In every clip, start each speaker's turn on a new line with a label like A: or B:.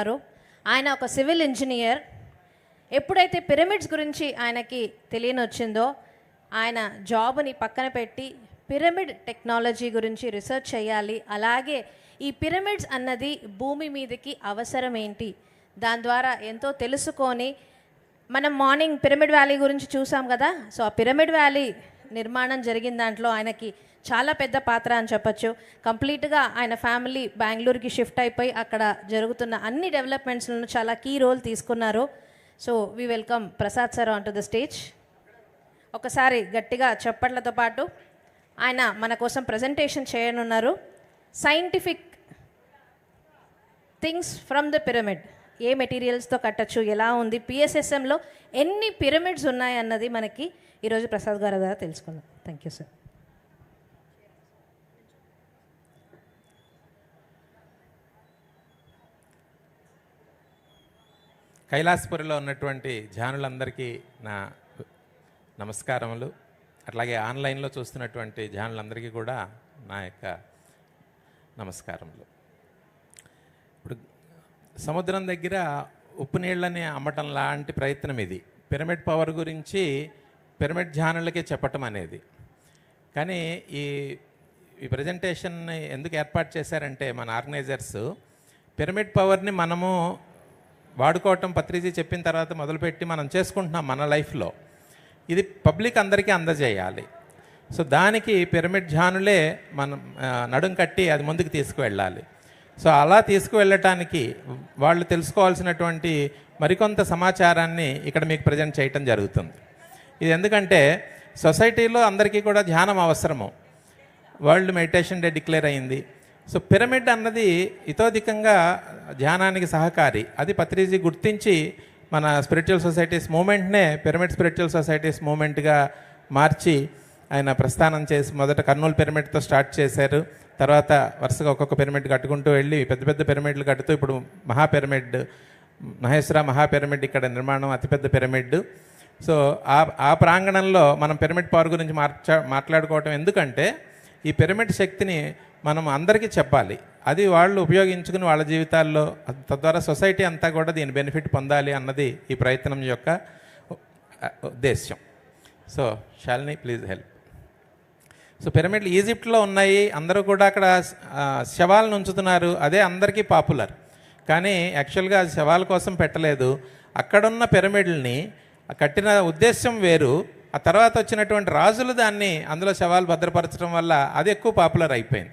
A: గారు ఆయన ఒక సివిల్ ఇంజనీర్. ఎప్పుడైతే పిరమిడ్స్ గురించి ఆయనకి తెలియని వచ్చిందో ఆయన జాబ్ని పక్కన పెట్టి పిరమిడ్ టెక్నాలజీ గురించి రీసెర్చ్ చేయాలి. అలాగే ఈ పిరమిడ్స్ అన్నది భూమి మీదకి అవసరం ఏంటి? దాని ద్వారా ఎంతో తెలుసుకొని మనం మార్నింగ్ పిరమిడ్ వ్యాలీ గురించి చూసాం కదా? సో ఆ పిరమిడ్ వ్యాలీ నిర్మాణం జరిగిన దాంట్లో ఆయనకి చాలా పెద్ద పాత్ర అని చెప్పొచ్చు. కంప్లీట్గా ఆయన ఫ్యామిలీ బెంగళూరుకి షిఫ్ట్ అయిపోయి అక్కడ జరుగుతున్న అన్ని డెవలప్మెంట్స్లను చాలా కీ రోల్ తీసుకున్నారు. So we welcome Prasad sir on to the stage. ఒకసారి గట్టిగా చప్పట్లతో పాటు ఆయన మన కోసం ప్రజెంటేషన్ చేయనున్నారు. Scientific things from the pyramid. ఏ మెటీరియల్స్తో కట్టచ్చు ఎలా ఉంది పిఎస్ఎస్ఎంలో ఎన్ని పిరమిడ్స్ ఉన్నాయి అన్నది మనకి ఈరోజు ప్రసాద్ గారి ద్వారా తెలుసుకుందాం. థ్యాంక్ యూ సార్
B: కైలాసపురిలో ఉన్నటువంటి ధ్యానులందరికీ నా నమస్కారములు. అట్లాగే ఆన్లైన్లో చూస్తున్నటువంటి ధ్యానులందరికీ కూడా నా యొక్క నమస్కారములు. సముద్రం దగ్గర ఉప్పు నీళ్ళని అమ్మటం లాంటి ప్రయత్నం ఇది. పిరమిడ్ పవర్ గురించి పిరమిడ్ ధ్యానులకే చెప్పటం అనేది. కానీ ఈ ఈ ప్రజెంటేషన్ని ఎందుకు ఏర్పాటు చేశారంటే మన ఆర్గనైజర్స్ పిరమిడ్ పవర్ని మనము వాడుకోవటం పత్రిజీ చెప్పిన తర్వాత మొదలుపెట్టి మనం చేసుకుంటున్నాం మన లైఫ్లో. ఇది పబ్లిక్ అందరికీ అందజేయాలి. సో దానికి పిరమిడ్ ధ్యానులే మనం నడుం కట్టి అది ముందుకు తీసుకువెళ్ళాలి. సో అలా తీసుకువెళ్ళటానికి వాళ్ళు తెలుసుకోవాల్సినటువంటి మరికొంత సమాచారాన్ని ఇక్కడ మీకు ప్రజెంట్ చేయటం జరుగుతుంది. ఇది ఎందుకంటే సొసైటీలో అందరికీ కూడా ధ్యానం అవసరము. వరల్డ్ మెడిటేషన్ డే డిక్లేర్ అయింది. సో పిరమిడ్ అన్నది ఇతోధికంగా ధ్యానానికి సహకారి. అది పత్రిజీ గుర్తించి మన స్పిరిచువల్ సొసైటీస్ మూమెంట్నే పిరమిడ్ స్పిరిచువల్ సొసైటీస్ మూమెంట్గా మార్చి ఆయన ప్రస్థానం చేసి మొదట కర్నూలు పిరమిడ్తో స్టార్ట్ చేశారు. తర్వాత వరుసగా ఒక్కొక్క పిరమిడ్ కట్టుకుంటూ వెళ్ళి పెద్ద పెద్ద పిరమిడ్లు కట్టుతూ ఇప్పుడు మహా పిరమిడ్ మహేశ్వర మహా పిరమిడ్ ఇక్కడ నిర్మాణం అతిపెద్ద పిరమిడ్ సో ఆ ఆ ప్రాంగణంలో మనం పిరమిడ్ పవర్ గురించి మార్చ మాట్లాడుకోవటం ఎందుకంటే ఈ పిరమిడ్ శక్తిని మనం అందరికీ చెప్పాలి. అది వాళ్ళు ఉపయోగించుకుని వాళ్ళ జీవితాల్లో తద్వారా సొసైటీ అంతా కూడా దీని బెనిఫిట్ పొందాలి అన్నది ఈ ప్రయత్నం యొక్క ఉద్దేశ్యం. So Shalini please help so పిరమిడ్లు ఈజిప్ట్లో ఉన్నాయి అందరూ కూడా అక్కడ శవాలను ఉంచుతున్నారు అదే అందరికీ పాపులర్. కానీ యాక్చువల్గా అది శవాల కోసం పెట్టలేదు. అక్కడున్న పిరమిడ్లని కట్టిన ఉద్దేశం వేరు. ఆ తర్వాత వచ్చినటువంటి రాజులు దాన్ని అందులో శవాలు భద్రపరచడం వల్ల అది ఎక్కువ పాపులర్ అయిపోయింది.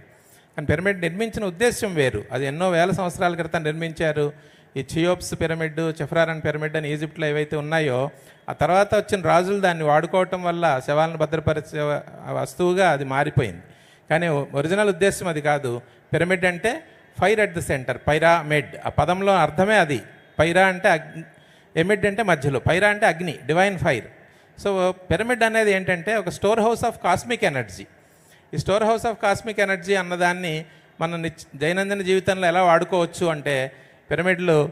B: కానీ పిరమిడ్ నిర్మించిన ఉద్దేశం వేరు. అది ఎన్నో వేల సంవత్సరాల క్రితం నిర్మించారు. ఈ చియోప్స్ పిరమిడ్ చెఫ్రారన్ పిరమిడ్ అని ఈజిప్ట్లో ఏవైతే ఉన్నాయో ఆ తర్వాత వచ్చిన రాజులు దాన్ని వాడుకోవటం వల్ల శవాలను భద్రపరిచే వస్తువుగా అది మారిపోయింది. కానీ ఒరిజినల్ ఉద్దేశం అది కాదు. పిరమిడ్ అంటే fire at the centre pyramid. ఆ పదంలో అర్థమే అది. పైరా అంటే అగ్ని ఎమిడ్ అంటే మధ్యలో పైరా అంటే అగ్ని డివైన్ ఫైర్. సో పిరమిడ్ అనేది ఏంటంటే ఒక store house of cosmic energy. ఈ store house of cosmic energy అన్నదాన్ని మన నిత్య దైనందిన జీవితంలో ఎలా వాడుకోవచ్చు అంటే పిరమిడ్లు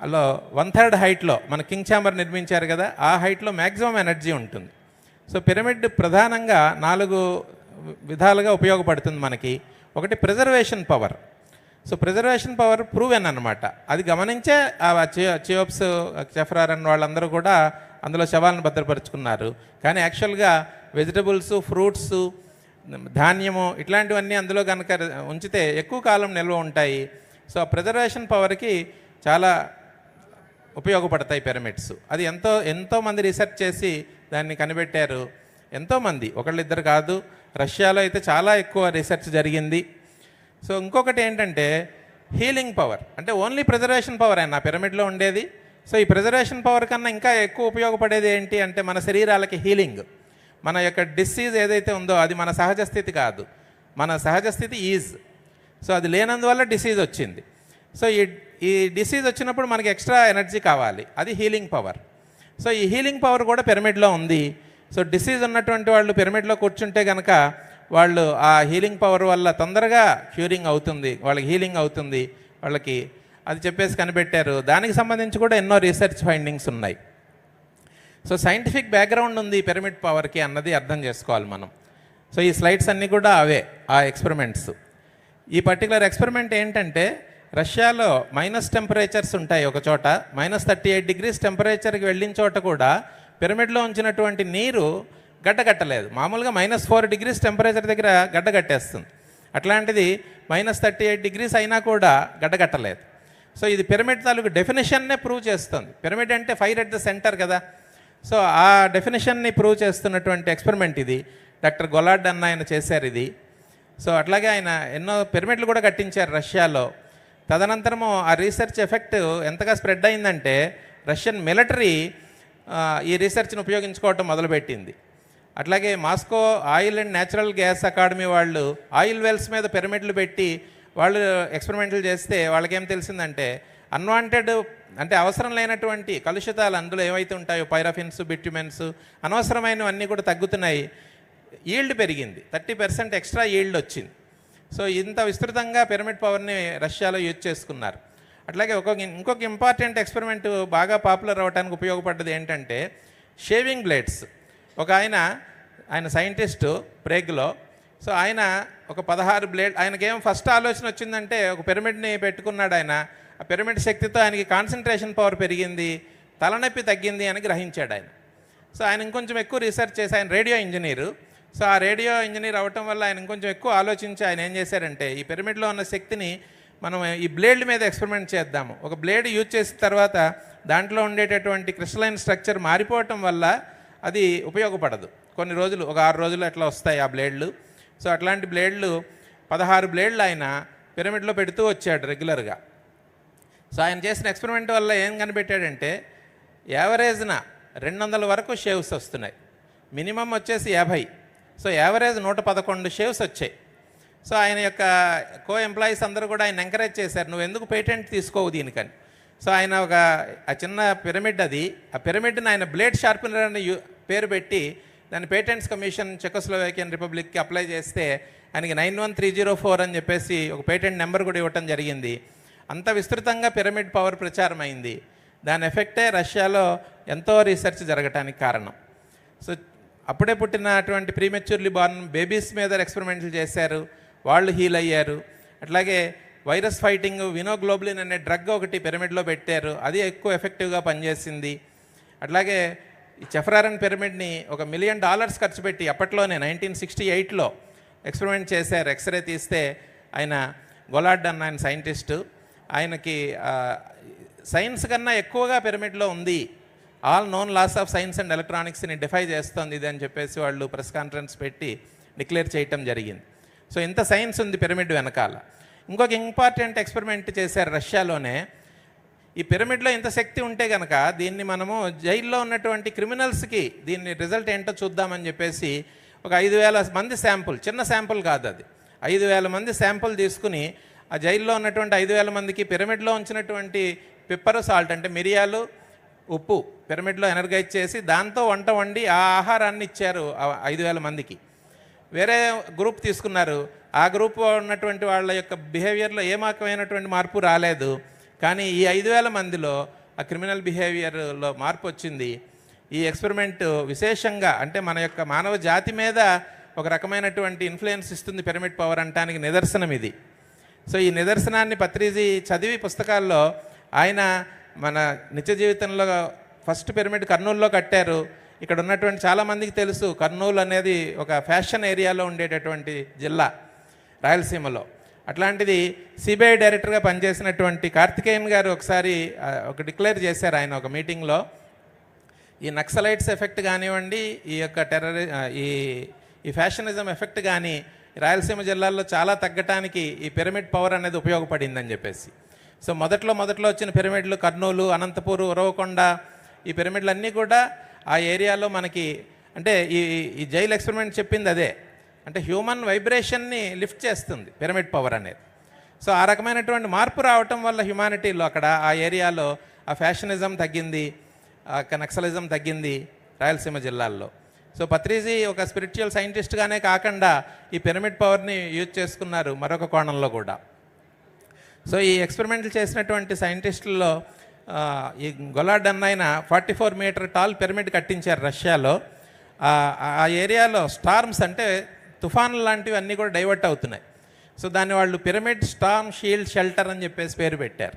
B: అలా వన్ థర్డ్ హైట్లో మన కింగ్ ఛాంబర్ నిర్మించారు కదా ఆ హైట్లో మ్యాక్సిమం ఎనర్జీ ఉంటుంది. సో పిరమిడ్ ప్రధానంగా నాలుగు విధాలుగా ఉపయోగపడుతుంది మనకి. ఒకటి preservation power. So preservation power proven అనమాట అది గమనించే ఆ చి- చియోప్స్ చెఫ్రారన్ వాళ్ళందరూ కూడా అందులో శవాలను భద్రపరుచుకున్నారు. కానీ యాక్చువల్గా వెజిటబుల్స్ ఫ్రూట్స్ ధాన్యము ఇట్లాంటివన్నీ అందులో కనుక ఉంచితే ఎక్కువ కాలం నిల్వ ఉంటాయి. సో ప్రిజర్వేషన్ పవర్కి చాలా ఉపయోగపడతాయి పిరమిడ్స్ అది ఎంతో ఎంతోమంది రీసెర్చ్ చేసి దాన్ని కనిపెట్టారు. ఎంతోమంది ఒకళ్ళిద్దరు కాదు రష్యాలో అయితే చాలా ఎక్కువ రీసెర్చ్ జరిగింది. సో ఇంకొకటి ఏంటంటే హీలింగ్ పవర్ అంటే ఓన్లీ ప్రిజర్వేషన్ పవర్ అయినా పిరమిడ్లో ఉండేది. సో ఈ ప్రిజర్వేషన్ పవర్ కన్నా ఇంకా ఎక్కువ ఉపయోగపడేది ఏంటి అంటే మన శరీరాలకి హీలింగ్ మన యొక్క డిసీజ్ ఏదైతే ఉందో అది మన సహజ స్థితి కాదు. మన సహజ స్థితి ఈజ్ సో అది లేనందువల్ల డిసీజ్ వచ్చింది. సో ఈ ఈ డిసీజ్ వచ్చినప్పుడు మనకి ఎక్స్ట్రా ఎనర్జీ కావాలి. అది హీలింగ్ పవర్ సో ఈ హీలింగ్ పవర్ కూడా పిరమిడ్లో ఉంది. సో డిసీజ్ ఉన్నటువంటి వాళ్ళు పిరమిడ్లో కూర్చుంటే కనుక వాళ్ళు ఆ హీలింగ్ పవర్ వల్ల తొందరగా క్యూరింగ్ అవుతుంది. వాళ్ళకి హీలింగ్ అవుతుంది. వాళ్ళకి అది చెప్పేసి కనిపెట్టారు. దానికి సంబంధించి కూడా ఎన్నో రీసెర్చ్ ఫైండింగ్స్ ఉన్నాయి. సో సైంటిఫిక్ బ్యాక్గ్రౌండ్ ఉంది పిరమిడ్ పవర్కి అన్నది అర్థం చేసుకోవాలి మనం. సో ఈ స్లైడ్స్ అన్నీ కూడా అవే ఆ ఎక్స్పెరిమెంట్స్ ఈ పర్టికులర్ ఎక్స్పెరిమెంట్ ఏంటంటే రష్యాలో మైనస్ టెంపరేచర్స్ ఉంటాయి ఒక చోట మైనస్ థర్టీ ఎయిట్ డిగ్రీస్ టెంపరేచర్కి వెళ్ళిన చోట కూడా పిరమిడ్లో ఉంచినటువంటి నీరు గడ్డగట్టలేదు. మామూలుగా మైనస్ ఫోర్ డిగ్రీస్ టెంపరేచర్ దగ్గర గడ్డగట్టేస్తుంది. అట్లాంటిది మైనస్ థర్టీ ఎయిట్ డిగ్రీస్ అయినా కూడా గడ్డగట్టలేదు. సో ఇది పిరమిడ్ తాలూకు డెఫినేషన్నే ప్రూవ్ చేస్తుంది. పిరమిడ్ అంటే ఫైర్ ఎట్ ద సెంటర్ కదా. సో ఆ డెఫినేషన్ని ప్రూవ్ చేస్తున్నటువంటి ఎక్స్పెరిమెంట్ ఇది. డాక్టర్ గొలాడ్ అన్న ఆయన చేశారు ఇది. సో అట్లాగే ఆయన ఎన్నో పిరమిడ్లు కూడా కట్టించారు రష్యాలో. తదనంతరము ఆ రీసెర్చ్ ఎఫెక్ట్ ఎంతగా స్ప్రెడ్ అయిందంటే రష్యన్ మిలిటరీ ఈ రీసెర్చ్ని ఉపయోగించుకోవటం మొదలుపెట్టింది. అట్లాగే Moscow oil and natural gas academy వాళ్ళు ఆయిల్ వెల్స్ మీద పిరమిడ్లు పెట్టి వాళ్ళు ఎక్స్పెరిమెంట్లు చేస్తే వాళ్ళకేం తెలిసిందంటే అన్వాంటెడ్ అంటే అవసరం లేనటువంటి కలుషితాలు అందులో ఏవైతే ఉంటాయో పైరఫిన్స్ బిట్యుమెన్స్ అనవసరమైనవన్నీ కూడా తగ్గుతున్నాయి. ఈల్డ్ పెరిగింది. థర్టీ పర్సెంట్ ఎక్స్ట్రా ఈల్డ్ వచ్చింది. సో ఇంత విస్తృతంగా పిరమిడ్ పవర్ని రష్యాలో యూజ్ చేసుకున్నారు. అట్లాగే ఒక ఇంకొక ఇంపార్టెంట్ ఎక్స్పెరిమెంట్ బాగా పాపులర్ అవ్వడానికి ఉపయోగపడ్డది ఏంటంటే షేవింగ్ బ్లేడ్స్. ఒక ఆయన ఆయన సైంటిస్టు ప్రేగ్లో సో ఆయన ఒక పదహారు బ్లేడ్ ఆయనకేం ఫస్ట్ ఆలోచన వచ్చిందంటే ఒక పిరమిడ్ని పెట్టుకున్నాడు ఆయన. ఆ పిరమిడ్ శక్తితో ఆయనకి కాన్సన్ట్రేషన్ పవర్ పెరిగింది తలనొప్పి తగ్గింది అని గ్రహించాడు ఆయన. సో ఆయన ఇంకొంచెం ఎక్కువ రీసెర్చ్ చేసి ఆయన రేడియో ఇంజనీరు. సో ఆ రేడియో ఇంజనీర్ అవటం వల్ల ఆయన ఇంకొంచెం ఎక్కువ ఆలోచించి ఆయన ఏం చేశారంటే ఈ పిరమిడ్లో ఉన్న శక్తిని మనం ఈ బ్లేడ్ మీద ఎక్స్పెరిమెంట్ చేద్దాము. ఒక బ్లేడ్ యూజ్ చేసిన తర్వాత దాంట్లో ఉండేటటువంటి క్రిస్టలైన్ స్ట్రక్చర్ మారిపోవటం వల్ల అది ఉపయోగపడదు. కొన్ని రోజులు ఒక ఆరు రోజులు అట్లా వస్తాయి ఆ బ్లేడ్లు. సో అట్లాంటి బ్లేడ్లు పదహారు బ్లేడ్లు ఆయన పిరమిడ్లో పెడుతూ వచ్చాడు రెగ్యులర్గా. సో ఆయన చేసిన ఎక్స్పెరిమెంట్ వల్ల ఏం కనిపెట్టాడంటే యావరేజ్న రెండు వందల వరకు షేవ్స్ వస్తున్నాయి. మినిమం వచ్చేసి యాభై. సో యావరేజ్ నూట పదకొండు షేవ్స్ వచ్చాయి. సో ఆయన యొక్క కో ఎంప్లాయీస్ అందరూ కూడా ఆయన ఎంకరేజ్ చేశారు నువ్వు ఎందుకు పేటెంట్ తీసుకోవు దీనికని? సో ఆయన ఒక ఆ చిన్న పిరమిడ్ అది. ఆ పిరమిడ్ని ఆయన బ్లేడ్ షార్పనర్ అని పేరు పెట్టి దాని పేటెంట్స్ కమిషన్ చెకోస్లోవేకియన్ రిపబ్లిక్కి అప్లై చేస్తే ఆయనకి nine one three zero four అని చెప్పేసి ఒక పేటెంట్ నెంబర్ కూడా ఇవ్వటం జరిగింది. అంత విస్తృతంగా పిరమిడ్ పవర్ ప్రచారం అయింది. దాని ఎఫెక్టే రష్యాలో ఎంతో రీసెర్చ్ జరగటానికి కారణం. సో అప్పుడే పుట్టినటువంటి ప్రీమెచ్యూర్లీ బార్న్ బేబీస్ మీద ఎక్స్పెరిమెంట్లు చేశారు. వాళ్ళు హీల్ అయ్యారు. అట్లాగే వైరస్ ఫైటింగ్ వినోగ్లోబులిన్ అనే డ్రగ్ ఒకటి పిరమిడ్లో పెట్టారు. అది ఎక్కువ ఎఫెక్టివ్గా పనిచేసింది. అట్లాగే ఈ చెఫరారన్ పిరమిడ్ని ఒక మిలియన్ డాలర్స్ ఖర్చు పెట్టి అప్పట్లోనే నైన్టీన్ సిక్స్టీ ఎయిట్లో ఎక్స్పెరిమెంట్ చేశారు. ఎక్స్రే తీస్తే ఆయన గొలాడ్ అన్న ఆయన సైంటిస్టు ఆయనకి సైన్స్ కన్నా ఎక్కువగా పిరమిడ్లో ఉంది. All known laws of science and ఎలక్ట్రానిక్స్ని defy చేస్తోంది ఇది అని చెప్పేసి వాళ్ళు ప్రెస్ కాన్ఫరెన్స్ పెట్టి డిక్లేర్ చేయటం జరిగింది. సో ఇంత సైన్స్ ఉంది పిరమిడ్ వెనకాల. ఇంకొక ఇంపార్టెంట్ ఎక్స్పెరిమెంట్ చేశారు రష్యాలోనే. ఈ పిరమిడ్లో ఇంత శక్తి ఉంటే కనుక దీన్ని మనము జైల్లో ఉన్నటువంటి క్రిమినల్స్కి దీన్ని రిజల్ట్ ఏంటో చూద్దామని చెప్పేసి ఒక ఐదు వేల మంది శాంపుల్ చిన్న శాంపుల్ కాదు అది. ఐదు వేల మంది శాంపుల్ తీసుకుని ఆ జైల్లో ఉన్నటువంటి ఐదు వేల మందికి పిరమిడ్లో ఉంచినటువంటి పిప్పర్ సాల్ట్ అంటే మిరియాలు ఉప్పు పిరమిడ్లో ఎనర్గైజ్ చేసి దాంతో వంట వండి ఆ ఆహారాన్ని ఇచ్చారు ఐదు వేల మందికి. వేరే గ్రూప్ తీసుకున్నారు. ఆ గ్రూప్ ఉన్నటువంటి వాళ్ళ యొక్క బిహేవియర్లో ఏమాకమైనటువంటి మార్పు రాలేదు. కానీ ఈ ఐదు వేల మందిలో ఆ క్రిమినల్ బిహేవియర్లో మార్పు వచ్చింది. ఈ ఎక్స్పెరిమెంట్ విశేషంగా అంటే మన యొక్క మానవ జాతి మీద ఒక రకమైనటువంటి ఇన్ఫ్లుయెన్స్ ఇస్తుంది పిరమిడ్ పవర్ అంటానికి నిదర్శనం ఇది. సో ఈ నిదర్శనాన్ని పత్రిజీ చదివి పుస్తకాల్లో ఆయన మన నిత్య జీవితంలో ఫస్ట్ పిరమిడ్ కర్నూలులో కట్టారు. ఇక్కడ ఉన్నటువంటి చాలామందికి తెలుసు కర్నూలు అనేది ఒక ఫ్యాషన్ ఏరియాలో ఉండేటటువంటి జిల్లా రాయలసీమలో. అట్లాంటిది సిబిఐ డైరెక్టర్గా పనిచేసినటువంటి కార్తికేయన్ గారు ఒకసారి ఒక డిక్లేర్ చేశారు ఆయన ఒక మీటింగ్లో. ఈ నక్సలైట్స్ ఎఫెక్ట్ కానివ్వండి ఈ యొక్క టెర్రరి ఈ ఈ ఫ్యాషనిజం ఎఫెక్ట్ కానీ రాయలసీమ జిల్లాల్లో చాలా తగ్గటానికి ఈ పిరమిడ్ పవర్ అనేది ఉపయోగపడిందని చెప్పేసి. సో మొదట్లో మొదట్లో వచ్చిన పిరమిడ్లు కర్నూలు అనంతపూర్ ఉరవకొండ ఈ పిరమిడ్లు అన్నీ కూడా ఆ ఏరియాలో మనకి అంటే ఈ ఈ జైల్ ఎక్స్పెరిమెంట్ చెప్పింది అదే. అంటే హ్యూమన్ వైబ్రేషన్ని లిఫ్ట్ చేస్తుంది పిరమిడ్ పవర్ అనేది. సో ఆ రకమైనటువంటి మార్పు రావటం వల్ల హ్యుమానిటీలో అక్కడ ఆ ఏరియాలో ఆ ఫ్యాషనిజం తగ్గింది ఆ నక్సలిజం తగ్గింది రాయలసీమ జిల్లాల్లో. సో పత్రిజీ ఒక స్పిరిచువల్ సైంటిస్ట్గానే కాకుండా ఈ పిరమిడ్ పవర్ని యూజ్ చేసుకున్నారు మరొక కోణంలో కూడా. సో ఈ ఎక్స్పెరిమెంట్లు చేసినటువంటి సైంటిస్టుల్లో ఈ Golod అన్నైన forty four metre tall pyramid కట్టించారు రష్యాలో. ఆ ఏరియాలో స్టార్మ్స్ అంటే తుఫాన్లు లాంటివి అన్నీ కూడా డైవర్ట్ అవుతున్నాయి. సో దాన్ని వాళ్ళు పిరమిడ్ స్టార్మ్ షీల్డ్ షెల్టర్ అని చెప్పేసి పేరు పెట్టారు.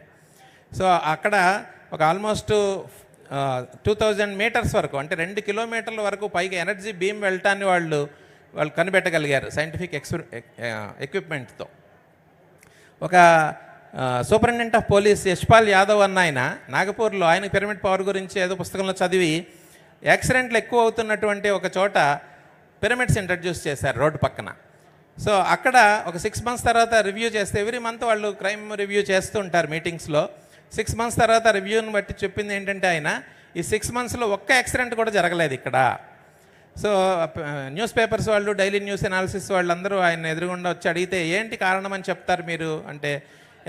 B: సో అక్కడ ఒక ఆల్మోస్ట్ టూ థౌజండ్ మీటర్స్ వరకు అంటే రెండు కిలోమీటర్ల వరకు పైకి ఎనర్జీ బీమ్ వెళ్ళటాన్ని వాళ్ళు వాళ్ళు కనిపెట్టగలిగారు సైంటిఫిక్ ఎక్స్పి ఎక్విప్మెంట్తో. ఒక superintendent of police Yashpal Yadav అన్న ఆయన నాగపూర్లో ఆయన పిరమిడ్ పవర్ గురించి ఏదో పుస్తకంలో చదివి యాక్సిడెంట్లు ఎక్కువ అవుతున్నటువంటి ఒక చోట పిరమిడ్స్ ఇంట్రడ్యూస్ చేశారు రోడ్డు పక్కన. సో అక్కడ ఒక సిక్స్ మంత్స్ తర్వాత రివ్యూ చేస్తే ఎవ్రీ మంత్ వాళ్ళు క్రైమ్ రివ్యూ చేస్తూ ఉంటారు మీటింగ్స్లో సిక్స్ మంత్స్ తర్వాత రివ్యూని బట్టి చెప్పింది ఏంటంటే ఆయన ఈ సిక్స్ మంత్స్లో ఒక్క యాక్సిడెంట్ కూడా జరగలేదు ఇక్కడ. సో న్యూస్ పేపర్స్ వాళ్ళు డైలీ న్యూస్ ఎనాలిసిస్ వాళ్ళందరూ ఆయన ఎదురుగుండా వచ్చి అడిగితే ఏంటి కారణం అని చెప్తారు మీరు? అంటే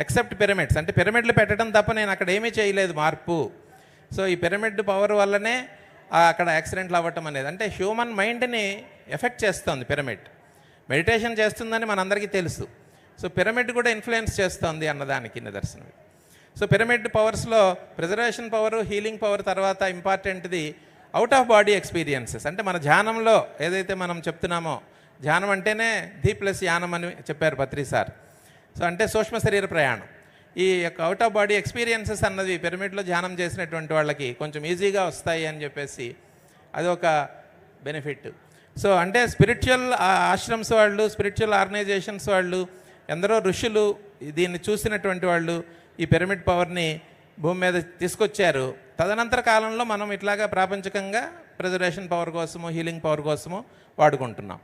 B: ఎక్సెప్ట్ పిరమిడ్స్ అంటే పిరమిడ్లు పెట్టడం తప్ప నేను అక్కడ ఏమీ చేయలేదు మార్పు. సో ఈ పిరమిడ్ పవర్ వల్లనే అక్కడ యాక్సిడెంట్లు అవ్వటం అనేది. అంటే హ్యూమన్ మైండ్ని ఎఫెక్ట్ చేస్తుంది పిరమిడ్ మెడిటేషన్ చేస్తుందని మనందరికీ తెలుసు. సో పిరమిడ్ కూడా ఇన్ఫ్లుయెన్స్ చేస్తుంది అన్నదానికి నిదర్శనం. సో పిరమిడ్ పవర్స్లో ప్రిజర్వేషన్ పవర్ హీలింగ్ పవర్ తర్వాత ఇంపార్టెంట్ది అవుట్ ఆఫ్ బాడీ ఎక్స్పీరియన్సెస్ అంటే మన ధ్యానంలో ఏదైతే మనం చెప్తున్నామో ధ్యానం అంటేనే ధీ ప్లస్ యానం అని చెప్పారు పత్రి సార్. సో అంటే సూక్ష్మ శరీర ప్రయాణం. ఈ యొక్క అవుట్ ఆఫ్ బాడీ ఎక్స్పీరియన్సెస్ అన్నది పిరమిడ్లో ధ్యానం చేసినటువంటి వాళ్ళకి కొంచెం ఈజీగా వస్తాయి అని చెప్పేసి అది ఒక బెనిఫిట్ సో అంటే స్పిరిచువల్ ఆశ్రమ్స్ వాళ్ళు స్పిరిచువల్ ఆర్గనైజేషన్స్ వాళ్ళు ఎందరో ఋషులు దీన్ని చూసినటువంటి వాళ్ళు ఈ పిరమిడ్ పవర్ని భూమి మీద తీసుకొచ్చారు. తదనంతర కాలంలో మనం ఇట్లాగా ప్రాపంచికంగా ప్రిజర్వేషన్ పవర్ కోసము హీలింగ్ పవర్ కోసము వాడుకుంటున్నాం.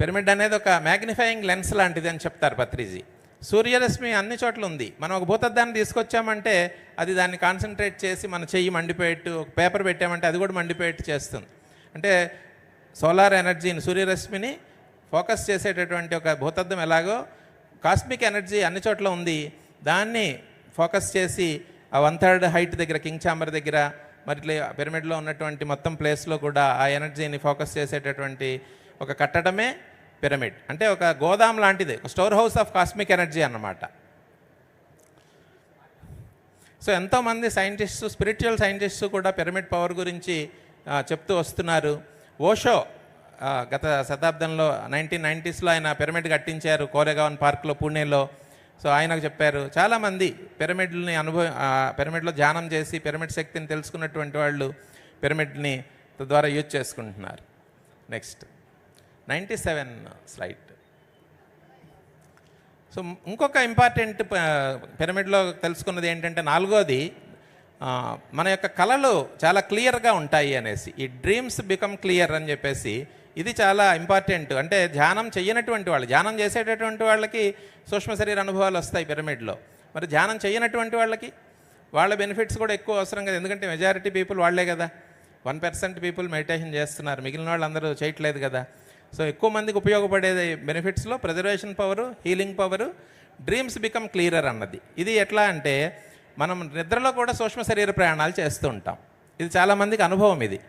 B: పిరమిడ్ అనేది ఒక మ్యాగ్నిఫైయింగ్ లెన్స్ లాంటిది అని చెప్తారు పత్రిజీ. సూర్యరశ్మి అన్ని చోట్ల ఉంది. మనం ఒక భూతద్దాన్ని తీసుకొచ్చామంటే అది దాన్ని కాన్సన్ట్రేట్ చేసి మన చెయ్యి మండిపోయేట్టు ఒక పేపర్ పెట్టామంటే అది కూడా మండిపోయేట్టు చేస్తుంది. అంటే సోలార్ ఎనర్జీని సూర్యరశ్మిని ఫోకస్ చేసేటటువంటి ఒక భూతద్దం ఎలాగో కాస్మిక్ ఎనర్జీ అన్ని చోట్ల ఉంది. దాన్ని ఫోకస్ చేసి ఆ వన్ థర్డ్ హైట్ దగ్గర కింగ్ చాంబర్ దగ్గర మరి పిరమిడ్లో ఉన్నటువంటి మొత్తం ప్లేస్లో కూడా ఆ ఎనర్జీని ఫోకస్ చేసేటటువంటి ఒక కట్టడమే పిరమిడ్. అంటే ఒక గోదాం లాంటిది ఒక store house of cosmic energy అన్నమాట. సో ఎంతోమంది సైంటిస్ట్స్ స్పిరిచువల్ సైంటిస్ట్స్ కూడా పిరమిడ్ పవర్ గురించి చెప్తూ వస్తున్నారు. ఓషో గత శతాబ్దంలో నైన్టీన్ నైంటీస్లో ఆయన పిరమిడ్ కట్టించారు కోరేగావన్ పార్క్లో పూణేలో. సో ఆయనకు చెప్పారు చాలామంది పిరమిడ్ని అనుభవ పిరమిడ్లో ధ్యానం చేసి పిరమిడ్ శక్తిని తెలుసుకున్నటువంటి వాళ్ళు పిరమిడ్ని తద్వారా యూజ్ చేసుకుంటున్నారు. Next. Ninety seven slide. So ఇంకొక ఇంపార్టెంట్ పిరమిడ్లో తెలుసుకున్నది ఏంటంటే నాలుగోది మన యొక్క కళలు చాలా క్లియర్గా ఉంటాయి అనేసి. ఈ డ్రీమ్స్ బికమ్ క్లియర్ అని చెప్పేసి ఇది చాలా ఇంపార్టెంట్. అంటే ధ్యానం చేయనటువంటి వాళ్ళు ధ్యానం చేసేటటువంటి వాళ్ళకి సూక్ష్మ శరీర అనుభవాలు వస్తాయి పిరమిడ్లో. మరి ధ్యానం చేయనటువంటి వాళ్ళకి వాళ్ళ బెనిఫిట్స్ కూడా ఎక్కువ అవసరం కదా. ఎందుకంటే మెజారిటీ పీపుల్ వాళ్ళే కదా. వన్ పర్సెంట్ పీపుల్ మెడిటేషన్ చేస్తున్నారు. మిగిలిన వాళ్ళు అందరూ చేయట్లేదు కదా. సో ఎక్కువ మందికి ఉపయోగపడేది బెనిఫిట్స్లో preservation power healing power dreams become clearer అన్నది. ఇది ఎట్లా అంటే మనం నిద్రలో కూడా సూక్ష్మ శరీర ప్రయాణాలు చేస్తూ ఉంటాం. ఇది చాలామందికి అనుభవం ఇది.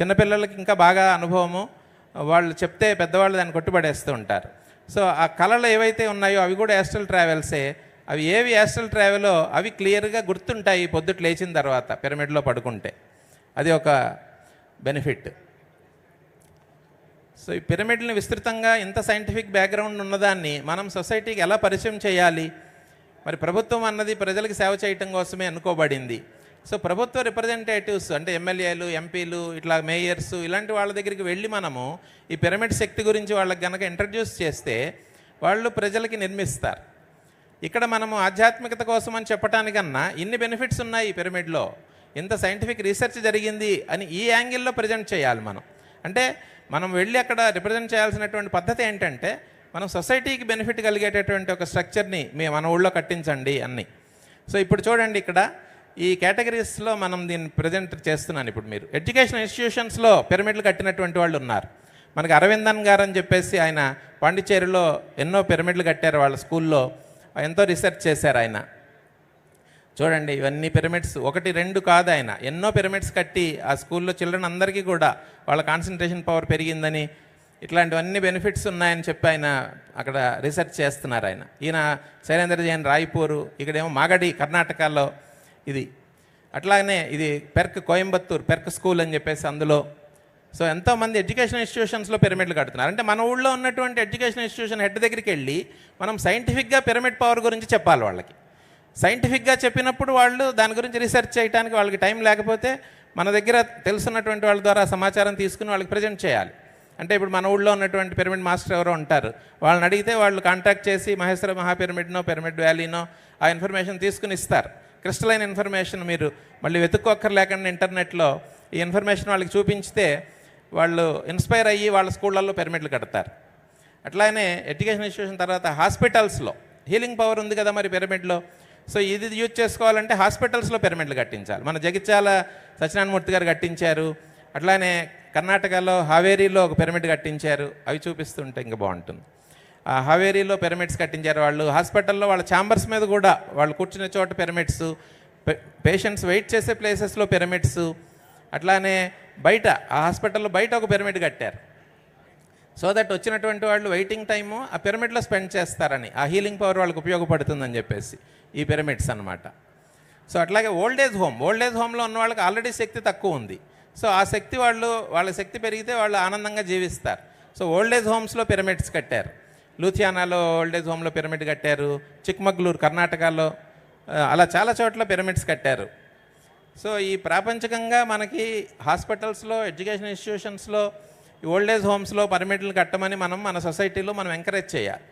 B: చిన్నపిల్లలకి ఇంకా బాగా అనుభవము. వాళ్ళు చెప్తే పెద్దవాళ్ళు దాన్ని కొట్టుబడేస్తూ ఉంటారు. సో ఆ కళలు ఏవైతే ఉన్నాయో అవి కూడా యాస్ట్రల్ ట్రావెల్సే అవి ఏవి యాస్ట్రల్ ట్రావెలో అవి క్లియర్గా గుర్తుంటాయి పొద్దుట లేచిన తర్వాత పిరమిడ్లో పడుకుంటే. అది ఒక బెనిఫిట్ సో ఈ పిరమిడ్ని విస్తృతంగా ఇంత సైంటిఫిక్ బ్యాక్గ్రౌండ్ ఉన్నదాన్ని మనం సొసైటీకి ఎలా పరిచయం చేయాలి? మరి ప్రభుత్వం అన్నది ప్రజలకు సేవ చేయటం కోసమే అనుకోబడింది. సో ప్రభుత్వ రిప్రజెంటేటివ్స్ అంటే ఎమ్మెల్యేలు ఎంపీలు ఇట్లా మేయర్స్ ఇలాంటి వాళ్ళ దగ్గరికి వెళ్ళి మనము ఈ పిరమిడ్ శక్తి గురించి వాళ్ళకి గనక ఇంట్రడ్యూస్ చేస్తే వాళ్ళు ప్రజలకి నిర్మిస్తారు. ఇక్కడ మనము ఆధ్యాత్మికత కోసం అని చెప్పటానికన్నా ఇన్ని బెనిఫిట్స్ ఉన్నాయి ఈ పిరమిడ్లో. ఇంత సైంటిఫిక్ రీసెర్చ్ జరిగింది అని ఈ యాంగిల్లో ప్రజెంట్ చేయాలి మనం. అంటే మనం వెళ్ళి అక్కడ రిప్రజెంట్ చేయాల్సినటువంటి పద్ధతి ఏంటంటే మనం సొసైటీకి బెనిఫిట్ కలిగేటటువంటి ఒక స్ట్రక్చర్ని మీ మన ఊళ్ళో కట్టించండి అన్ని. సో ఇప్పుడు చూడండి ఇక్కడ ఈ కేటగిరీస్లో మనం దీన్ని ప్రజెంట్ చేస్తున్నాను ఇప్పుడు మీరు. ఎడ్యుకేషన్ ఇన్స్టిట్యూషన్స్లో పిరమిడ్లు కట్టినటువంటి వాళ్ళు ఉన్నారు. మనకి అరవిందన్ గారు అని చెప్పేసి ఆయన పాండిచ్చేరిలో ఎన్నో పిరమిడ్లు కట్టారు వాళ్ళ స్కూల్లో ఎంతో రీసెర్చ్ చేశారు ఆయన. చూడండి ఇవన్నీ పిరమిడ్స్ ఒకటి రెండు కాదు ఆయన. ఎన్నో పిరమిడ్స్ కట్టి ఆ స్కూల్లో చిల్డ్రన్ అందరికీ కూడా వాళ్ళ కాన్సన్ట్రేషన్ పవర్ పెరిగిందని ఇట్లాంటివన్నీ బెనిఫిట్స్ ఉన్నాయని చెప్పి ఆయన అక్కడ రీసెర్చ్ చేస్తున్నారు ఆయన. ఈయన శైలేంద్ర జైన్ రాయ్పూరు ఇక్కడేమో మాగడి కర్ణాటకలో ఇది. అట్లాగనే ఇది పెర్క్ కోయంబత్తూర్ పెర్క్ స్కూల్ అని చెప్పేసి అందులో. సో ఎంతోమంది ఎడ్యుకేషన్ ఇన్స్టిట్యూషన్స్లో పిరమిడ్లు కడుతున్నారు. అంటే మన ఊళ్ళో ఉన్నటువంటి ఎడ్యుకేషన్ ఇన్స్టిట్యూషన్ హెడ్ దగ్గరికి వెళ్ళి మనం సైంటిఫిక్గా పిరమిడ్ పవర్ గురించి చెప్పాలి వాళ్ళకి. సైంటిఫిక్గా చెప్పినప్పుడు వాళ్ళు దాని గురించి రీసెర్చ్ చేయడానికి వాళ్ళకి టైం లేకపోతే మన దగ్గర తెలుసున్నటువంటి వాళ్ళ ద్వారా సమాచారం తీసుకుని వాళ్ళకి ప్రజెంట్ చేయాలి. అంటే ఇప్పుడు మన ఊళ్ళో ఉన్నటువంటి పిరమిడ్ మాస్టర్ ఎవరో ఉంటారు. వాళ్ళని అడిగితే వాళ్ళు కాంటాక్ట్ చేసి మహేశ్వర మహాపిరమిడ్నో పిరమిడ్ వ్యాలీనో ఆ ఇన్ఫర్మేషన్ తీసుకుని ఇస్తారు. క్రిస్టలైన్ ఇన్ఫర్మేషన్ మీరు మళ్ళీ వెతుక్కోక్కర్ లేకుండా ఇంటర్నెట్లో. ఈ ఇన్ఫర్మేషన్ వాళ్ళకి చూపించితే వాళ్ళు ఇన్స్పైర్ అయ్యి వాళ్ళ స్కూళ్ళల్లో పిరమిడ్లు కడతారు. అట్లానే ఎడ్యుకేషన్ ఇన్స్టిట్యూషన్ తర్వాత హాస్పిటల్స్లో హీలింగ్ పవర్ ఉంది కదా మరి పిరమిడ్లో సో ఇది యూజ్ చేసుకోవాలంటే హాస్పిటల్స్లో పిరమిడ్లు కట్టించాలి. మన జగిత్యాల సత్యనారాయణమూర్తి గారు కట్టించారు. అట్లానే కర్ణాటకలో హావేరీలో ఒక పిరమిడ్ కట్టించారు. అవి చూపిస్తుంటే ఇంకా బాగుంటుంది. ఆ హావేరీలో పిరమిడ్స్ కట్టించారు వాళ్ళు. హాస్పిటల్లో వాళ్ళ ఛాంబర్స్ మీద కూడా వాళ్ళు కూర్చున్న చోట పిరమిడ్స్ పేషెంట్స్ వెయిట్ చేసే ప్లేసెస్లో పిరమిడ్స్ అట్లానే బయట ఆ హాస్పిటల్లో బయట ఒక పిరమిడ్ కట్టారు. సో దట్ వచ్చినటువంటి వాళ్ళు వెయిటింగ్ టైము ఆ పిరమిడ్లో స్పెండ్ చేస్తారని. ఆ హీలింగ్ పవర్ వాళ్ళకి ఉపయోగపడుతుందని చెప్పేసి ఈ పిరమిడ్స్ అన్నమాట. సో అట్లాగే old age home old age హోమ్లో ఉన్న వాళ్ళకి ఆల్రెడీ శక్తి తక్కువ ఉంది. సో ఆ శక్తి వాళ్ళు వాళ్ళ శక్తి పెరిగితే వాళ్ళు ఆనందంగా జీవిస్తారు. సో ఓల్డ్ ఏజ్ హోమ్స్లో పిరమిడ్స్ కట్టారు. లూథియానాలో ఓల్డ్ ఏజ్ హోమ్లో పిరమిడ్ కట్టారు. చిక్మగ్లూరు కర్ణాటకలో అలా చాలా చోట్ల పిరమిడ్స్ కట్టారు. సో ఈ ప్రాపంచికంగా మనకి హాస్పిటల్స్లో ఎడ్యుకేషన్ ఇన్స్టిట్యూషన్స్లో ఓల్డ్ ఏజ్ హోమ్స్లో పిరమిడ్లు కట్టమని మనం మన సొసైటీలో మనం ఎంకరేజ్ చేయాలి.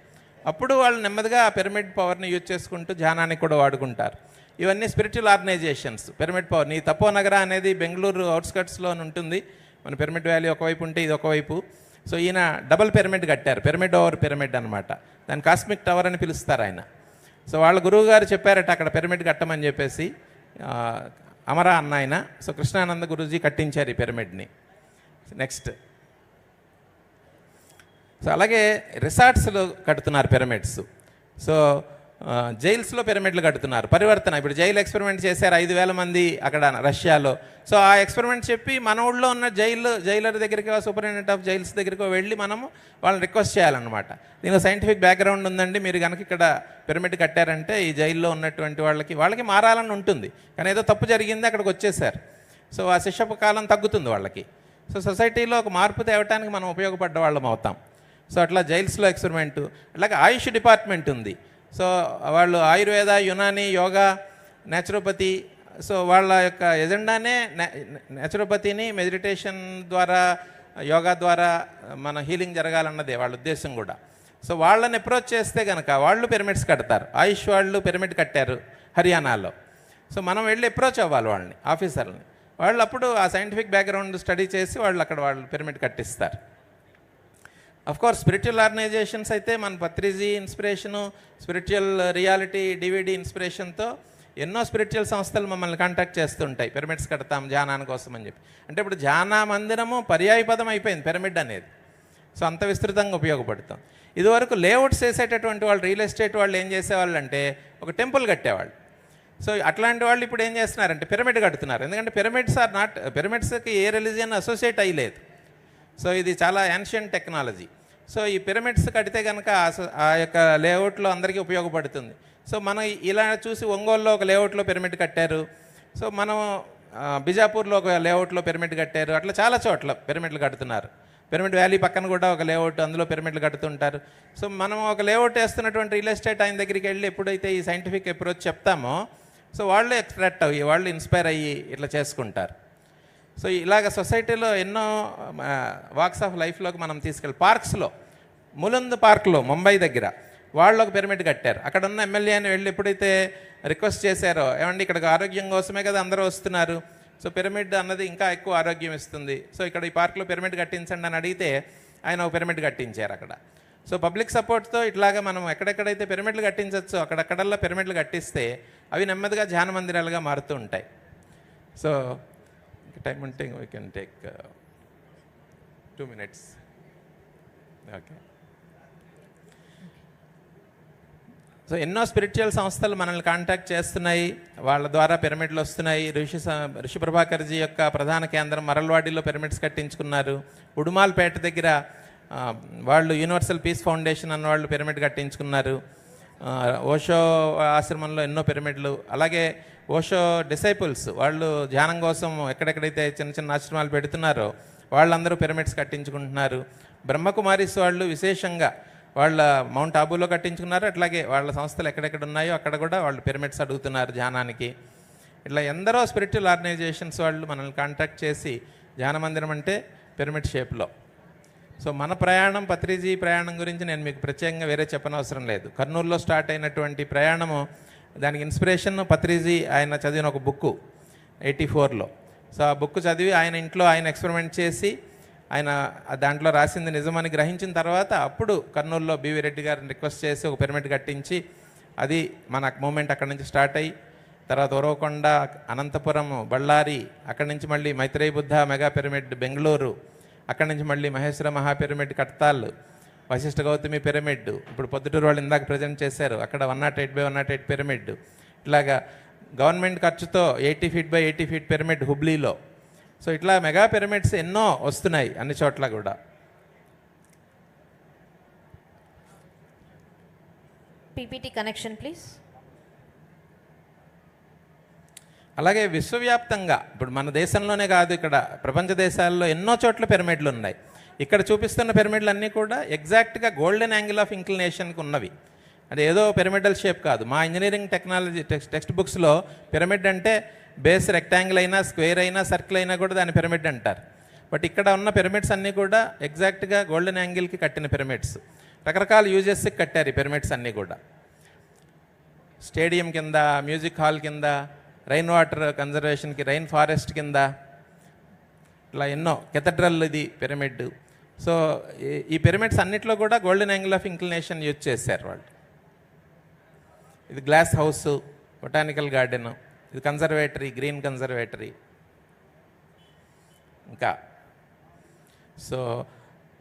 B: అప్పుడు వాళ్ళు నెమ్మదిగా ఆ పిరమిడ్ పవర్ని యూజ్ చేసుకుంటూ ధ్యానానికి కూడా వాడుకుంటారు. ఇవన్నీ స్పిరిచువల్ ఆర్గనైజేషన్స్ పిరమిడ్ పవర్ నీ తపో నగర అనేది బెంగళూరు అవుట్స్కట్స్లో ఉంటుంది. మన పిరమిడ్ వ్యాలీ ఒకవైపు ఉంటే ఇది ఒకవైపు. సో ఈయన డబల్ పిరమిడ్ కట్టారు. పిరమిడ్ ఓవర్ పిరమిడ్ అనమాట దాని కాస్మిక్ టవర్ అని పిలుస్తారు ఆయన. సో వాళ్ళ గురువు గారు చెప్పారట అక్కడ పిరమిడ్ కట్టమని చెప్పేసి అమరా అన్న ఆయన. సో కృష్ణానంద గురూజీ కట్టించారు ఈ పిరమిడ్ని నెక్స్ట్ సో అలాగే రిసార్ట్స్లో కడుతున్నారు పిరమిడ్స్. సో జైల్స్లో పిరమిడ్లు కడుతున్నారు. పరివర్తన ఇప్పుడు జైలు ఎక్స్పెరిమెంట్ చేశారు ఐదు వేల మంది అక్కడ రష్యాలో. సో ఆ ఎక్స్పెరిమెంట్ చెప్పి మన ఊళ్ళో ఉన్న జైలు జైలర్ దగ్గరికి సూపరింటెండెంట్ ఆఫ్ జైల్స్ దగ్గరికి వెళ్ళి మనము వాళ్ళని రిక్వెస్ట్ చేయాలన్నమాట. దీనికి సైంటిఫిక్ బ్యాక్గ్రౌండ్ ఉందండి. మీరు కనుక ఇక్కడ పిరమిడ్ కట్టారంటే ఈ జైల్లో ఉన్నటువంటి వాళ్ళకి వాళ్ళకి మారాలని ఉంటుంది. కానీ ఏదో తప్పు జరిగింది అక్కడికి వచ్చేసారు. సో ఆ శిక్షపు కాలం తగ్గుతుంది వాళ్ళకి. సో సొసైటీలో ఒక మార్పు తేవటానికి మనం ఉపయోగపడ్డ వాళ్ళం అవుతాం. సో అట్లా జైల్స్లో ఎక్స్పెరిమెంటు. అట్లాగే ఆయుష్ డిపార్ట్మెంట్ ఉంది. సో వాళ్ళు ఆయుర్వేద యునాని యోగా నేచురోపతి సో వాళ్ళ యొక్క ఎజెండానే నేచురోపతిని మెడిటేషన్ ద్వారా యోగా ద్వారా మన హీలింగ్ జరగాలన్నదే వాళ్ళ ఉద్దేశం కూడా. సో వాళ్ళని అప్రోచ్ చేస్తే కనుక వాళ్ళు పిరమిడ్స్ కడతారు. ఆయుష్ వాళ్ళు పిరమిడ్ కట్టారు హర్యానాలో. సో మనం వెళ్ళి అప్రోచ్ అవ్వాలి వాళ్ళని ఆఫీసర్ని వాళ్ళు అప్పుడు ఆ సైంటిఫిక్ బ్యాక్గ్రౌండ్ స్టడీ చేసి వాళ్ళు అక్కడ వాళ్ళు పిరమిడ్ కట్టిస్తారు. కోర్స్ స్పిరిచువల్ ఆర్గనైజేషన్స్ అయితే మన Patriji inspiration spiritual reality DVD ఇన్స్పిరేషన్తో ఎన్నో స్పిరిచువల్ సంస్థలు మమ్మల్ని కాంటాక్ట్ చేస్తుంటాయి. పిరమిడ్స్ కడతాం ధ్యానాని కోసం అని చెప్పి. అంటే ఇప్పుడు ధ్యాన మందిరము పర్యాయపదం అయిపోయింది పిరమిడ్ అనేది. సో అంత విస్తృతంగా ఉపయోగపడుతాం. ఇదివరకు లేఅవుట్స్ చేసేటటువంటి వాళ్ళు రియల్ ఎస్టేట్ వాళ్ళు ఏం చేసేవాళ్ళు అంటే ఒక టెంపుల్ కట్టేవాళ్ళు. సో అట్లాంటి వాళ్ళు ఇప్పుడు ఏం చేస్తున్నారంటే పిరమిడ్ కడుతున్నారు. ఎందుకంటే పిరమిడ్స్ ఆర్ నాట్ పిరమిడ్స్కి ఏ రిలీజియన్ అసోసియేట్ అయ్యలేదు. సో ఇది చాలా యాన్షియంట్ టెక్నాలజీ సో ఈ పిరమిడ్స్ కడితే కనుక ఆ ఆ యొక్క లేఅవుట్లో అందరికీ ఉపయోగపడుతుంది. సో మనం ఇలా చూసి ఒంగోలులో ఒక లేఅవుట్లో పిరమిడ్ కట్టారు. సో మనం బిజాపూర్లో ఒక లేఅవుట్లో పిరమిడ్ కట్టారు. అట్లా చాలా చోట్ల పిరమిడ్లు కడుతున్నారు. పిరమిడ్ వ్యాలీ పక్కన కూడా ఒక లేఅవుట్ అందులో పిరమిడ్లు కడుతుంటారు. సో మనం ఒక లేఅవుట్ వేస్తున్నటువంటి రియల్ ఎస్టేట్ ఆయన దగ్గరికి వెళ్ళి ఎప్పుడైతే ఈ సైంటిఫిక్ అప్రోచ్ చెప్తామో సో వాళ్ళు ఎక్స్ట్రాక్ట్ అయ్యి వాళ్ళు ఇన్స్పైర్ అయ్యి ఇట్లా చేసుకుంటారు. సో ఇలాగ సొసైటీలో ఎన్నో వాక్స్ ఆఫ్ లైఫ్లోకి మనం తీసుకెళ్ళి పార్క్స్లో ములంద్ పార్క్లో ముంబై దగ్గర వాళ్ళు ఒక పిరమిడ్ కట్టారు. అక్కడ ఉన్న ఎమ్మెల్యేని వెళ్ళి ఎప్పుడైతే రిక్వెస్ట్ చేశారో ఏమండి ఇక్కడికి ఆరోగ్యం కోసమే కదా అందరూ వస్తున్నారు. సో పిరమిడ్ అన్నది ఇంకా ఎక్కువ ఆరోగ్యం ఇస్తుంది. సో ఇక్కడ ఈ పార్క్లో పిరమిడ్ కట్టించండి అని అడిగితే ఆయన ఒక పిరమిడ్ కట్టించారు అక్కడ. సో పబ్లిక్ సపోర్ట్తో ఇట్లాగా మనం ఎక్కడెక్కడైతే పిరమిడ్లు కట్టించవచ్చో అక్కడక్కడల్లా పిరమిడ్లు కట్టిస్తే అవి నెమ్మదిగా ధ్యాన మందిరాలుగా మారుతూ ఉంటాయి. సో టైం ఉంటే we can take two minutes okay so ఎన్నో స్పిరిచువల్ సంస్థలు మనల్ని కాంటాక్ట్ చేస్తున్నాయి. వాళ్ళ ద్వారా పిరమిడ్లు వస్తున్నాయి. ఋషి స- ఋషి ప్రభాకర్జీ యొక్క ప్రధాన కేంద్రం మరల్వాడిలో పిరమిడ్స్ కట్టించుకున్నారు. ఉడుమాల్పేట దగ్గర వాళ్ళు యూనివర్సల్ పీస్ ఫౌండేషన్ అన్న వాళ్ళు పిరమిడ్ కట్టించుకున్నారు. ఓషో ఆశ్రమంలో ఎన్నో పిరమిడ్లు అలాగే ఓషో డిసైపుల్స్ వాళ్ళు ధ్యానం కోసం ఎక్కడెక్కడైతే చిన్న చిన్న ఆశ్రమాలు పెడుతున్నారో వాళ్ళందరూ పిరమిడ్స్ కట్టించుకుంటున్నారు. బ్రహ్మకుమారిస్ వాళ్ళు విశేషంగా వాళ్ళ మౌంట్ ఆబూలో కట్టించుకున్నారు అట్లాగే వాళ్ళ సంస్థలు ఎక్కడెక్కడ ఉన్నాయో అక్కడ కూడా వాళ్ళు పిరమిడ్స్ అడుగుతున్నారు ధ్యానానికి. ఇట్లా ఎందరో స్పిరిచువల్ ఆర్గనైజేషన్స్ వాళ్ళు మనల్ని కాంటాక్ట్ చేసి ధ్యాన మందిరం అంటే పిరమిడ్ షేప్లో. సో మన ప్రయాణం పత్రిజీ ప్రయాణం గురించి నేను మీకు ప్రత్యేకంగా వేరే చెప్పనవసరం లేదు. కర్నూలులో స్టార్ట్ అయినటువంటి ప్రయాణము దానికి ఇన్స్పిరేషన్ పత్రిజీ ఆయన చదివిన ఒక బుక్ ఎయిటీ ఫోర్లో. సో ఆ బుక్ చదివి ఆయన ఇంట్లో ఆయన ఎక్స్పెరిమెంట్ చేసి ఆయన దాంట్లో రాసింది నిజమని గ్రహించిన తర్వాత అప్పుడు కర్నూలులో బీవీ రెడ్డి గారిని రిక్వెస్ట్ చేసి ఒక పిరమిడ్ కట్టించి అది మన మూమెంట్ అక్కడ నుంచి స్టార్ట్ అయ్యి తర్వాత ఉరవకొండ అనంతపురం బళ్ళారి అక్కడి నుంచి మళ్ళీ మైత్రేయ బుద్ధ మెగా పిరమిడ్ బెంగళూరు అక్కడి నుంచి మళ్ళీ మహేశ్వర మహా కట్తాళ్ళు వశిష్ఠ గౌతమి పిరమిడ్. ఇప్పుడు పొద్దుటూరు వాళ్ళు ఇందాక ప్రజెంట్ చేశారు. అక్కడ one nought eight by one nought eight pyramid. ఇట్లాగా గవర్నమెంట్ ఖర్చుతో eighty feet by eighty feet pyramid హుబ్లీలో. So ఇట్లా మెగా పిరమిడ్స్ ఎన్నో వస్తున్నాయి అన్ని చోట్ల కూడా.
A: పీపీటీ కనెక్షన్ ప్లీజ్
B: అలాగే విశ్వవ్యాప్తంగా ఇప్పుడు మన దేశంలోనే కాదు ఇక్కడ ప్రపంచ దేశాల్లో ఎన్నో చోట్ల పిరమిడ్లు ఉన్నాయి. ఇక్కడ చూపిస్తున్న పిరమిడ్లు అన్నీ కూడా ఎగ్జాక్ట్గా గోల్డెన్ యాంగిల్ ఆఫ్ ఇంక్లినేషన్కి ఉన్నవి. అది ఏదో పిరమిడల్ షేప్ కాదు. మా ఇంజనీరింగ్ టెక్నాలజీ టెక్స్ట్ టెక్స్ట్ బుక్స్లో పిరమిడ్ అంటే బేస్ రెక్టాంగిల్ అయినా స్క్వేర్ అయినా సర్కిల్ అయినా కూడా దాన్ని పిరమిడ్ అంటారు. బట్ ఇక్కడ ఉన్న పిరమిడ్స్ అన్నీ కూడా ఎగ్జాక్ట్గా గోల్డెన్ యాంగిల్కి కట్టిన పిరమిడ్స్. రకరకాల యూజెస్కి కట్టారు ఈ పిరమిడ్స్ అన్నీ కూడా. స్టేడియం కింద మ్యూజిక్ హాల్ కింద రైన్ వాటర్ కన్జర్వేషన్కి రైన్ ఫారెస్ట్ కింద ఇట్లా ఎన్నో కెథడ్రల్ ఇది పిరమిడ్ సో ఈ- పిరమిడ్స్ అన్నిట్లో కూడా golden angle of inclination use చేశారు వాళ్ళు. ఇది గ్లాస్ హౌస్ బొటానికల్ గార్డెన్ ఇది కన్జర్వేటరీ గ్రీన్ కన్జర్వేటరీ ఇంకా సో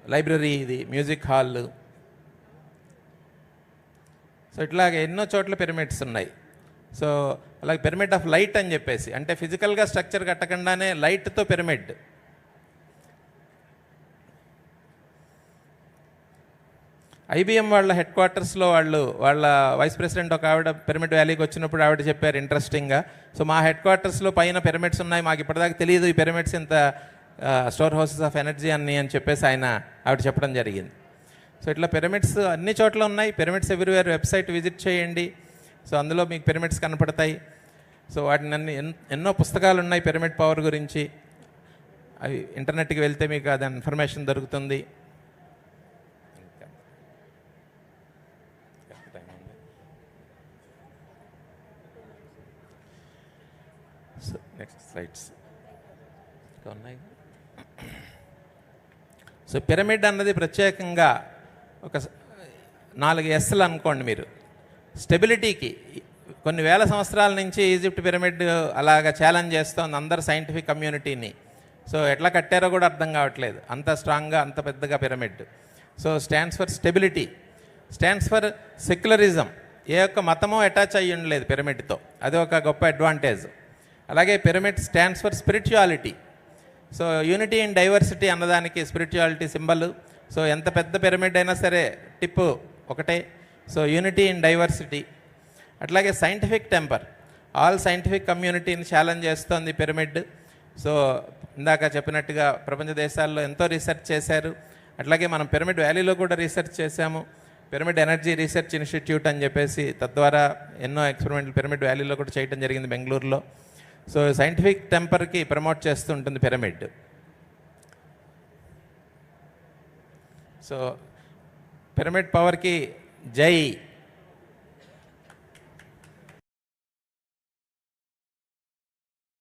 B: లైబ్రరీ ఇది మ్యూజిక్ హాల్ సో ఇట్లాగే ఎన్నో చోట్ల పిరమిడ్స్ ఉన్నాయి. సో అలాగే పిరమిడ్ ఆఫ్ లైట్ అని చెప్పేసి అంటే ఫిజికల్గా స్ట్రక్చర్ కట్టకుండానే లైట్తో పిరమిడ్ ఐబిఎం వాళ్ళ హెడ్ క్వార్టర్స్లో వాళ్ళు వాళ్ళ వైస్ ప్రెసిడెంట్ ఒక ఆవిడ పిరమిడ్ వ్యాలీకి వచ్చినప్పుడు ఆవిడ చెప్పారు ఇంట్రెస్టింగ్గా సో మా హెడ్ క్వార్టర్స్లో పైన పిరమిడ్స్ ఉన్నాయి మాకు ఇప్పటిదాకా తెలియదు ఈ పిరమిడ్స్ ఇంత స్టోర్ హౌసెస్ ఆఫ్ ఎనర్జీ అన్ని అని చెప్పేసి ఆయన ఆవిడ చెప్పడం జరిగింది. సో ఇట్లా పిరమిడ్స్ అన్ని చోట్ల ఉన్నాయి పిరమిడ్స్ ఎవ్రీవేర్ వెబ్సైట్ విజిట్ చేయండి. సో అందులో మీకు పిరమిడ్స్ కనపడతాయి. సో వాటిని అన్ని ఎన్- ఎన్నో పుస్తకాలు ఉన్నాయి పిరమిడ్ పవర్ గురించి. అవి ఇంటర్నెట్కి వెళ్తే మీకు అది ఇన్ఫర్మేషన్ దొరుకుతుంది. సో నెక్స్ట్ స్లైడ్స్ ఉన్నాయి సో పిరమిడ్ అన్నది ప్రత్యేకంగా ఒక స- నాలుగు ఎస్లు అనుకోండి మీరు. స్టెబిలిటీకి. కొన్ని వేల సంవత్సరాల నుంచి ఈజిప్ట్ పిరమిడ్ అలాగా ఛాలెంజ్ చేస్తోంది అందరు సైంటిఫిక్ కమ్యూనిటీని. సో ఎట్లా కట్టారో కూడా అర్థం కావట్లేదు. అంత స్ట్రాంగ్గా అంత పెద్దగా pyramid. So stands for stability. Stands for secularism. ఏ ఒక్క మతమో అటాచ్ అయ్యి ఉండలేదు పిరమిడ్తో. అది ఒక గొప్ప అడ్వాంటేజ్. అలాగే pyramid stands for spirituality. So unity in diversity అన్నదానికి స్పిరిచువాలిటీ సింబల్. సో ఎంత పెద్ద పిరమిడ్ అయినా సరే టిప్ ఒకటే. సో యూనిటీ ఇన్ డైవర్సిటీ అట్లాగే సైంటిఫిక్ టెంపర్ ఆల్ సైంటిఫిక్ కమ్యూనిటీని ఛాలెంజ్ చేస్తోంది పిరమిడ్ సో ఇందాక చెప్పినట్టుగా ప్రపంచ దేశాల్లో ఎంతో రీసెర్చ్ చేశారు. అట్లాగే మనం పిరమిడ్ వ్యాలీలో కూడా రీసెర్చ్ చేశాము. పిరమిడ్ ఎనర్జీ రీసెర్చ్ ఇన్స్టిట్యూట్ అని చెప్పేసి తద్వారా ఎన్నో ఎక్స్పెరిమెంట్లు పిరమిడ్ వ్యాలీలో కూడా చేయడం జరిగింది బెంగళూరులో. సో సైంటిఫిక్ టెంపర్కి ప్రమోట్ చేస్తూ ఉంటుంది పిరమిడ్ సో పిరమిడ్ పవర్కి જય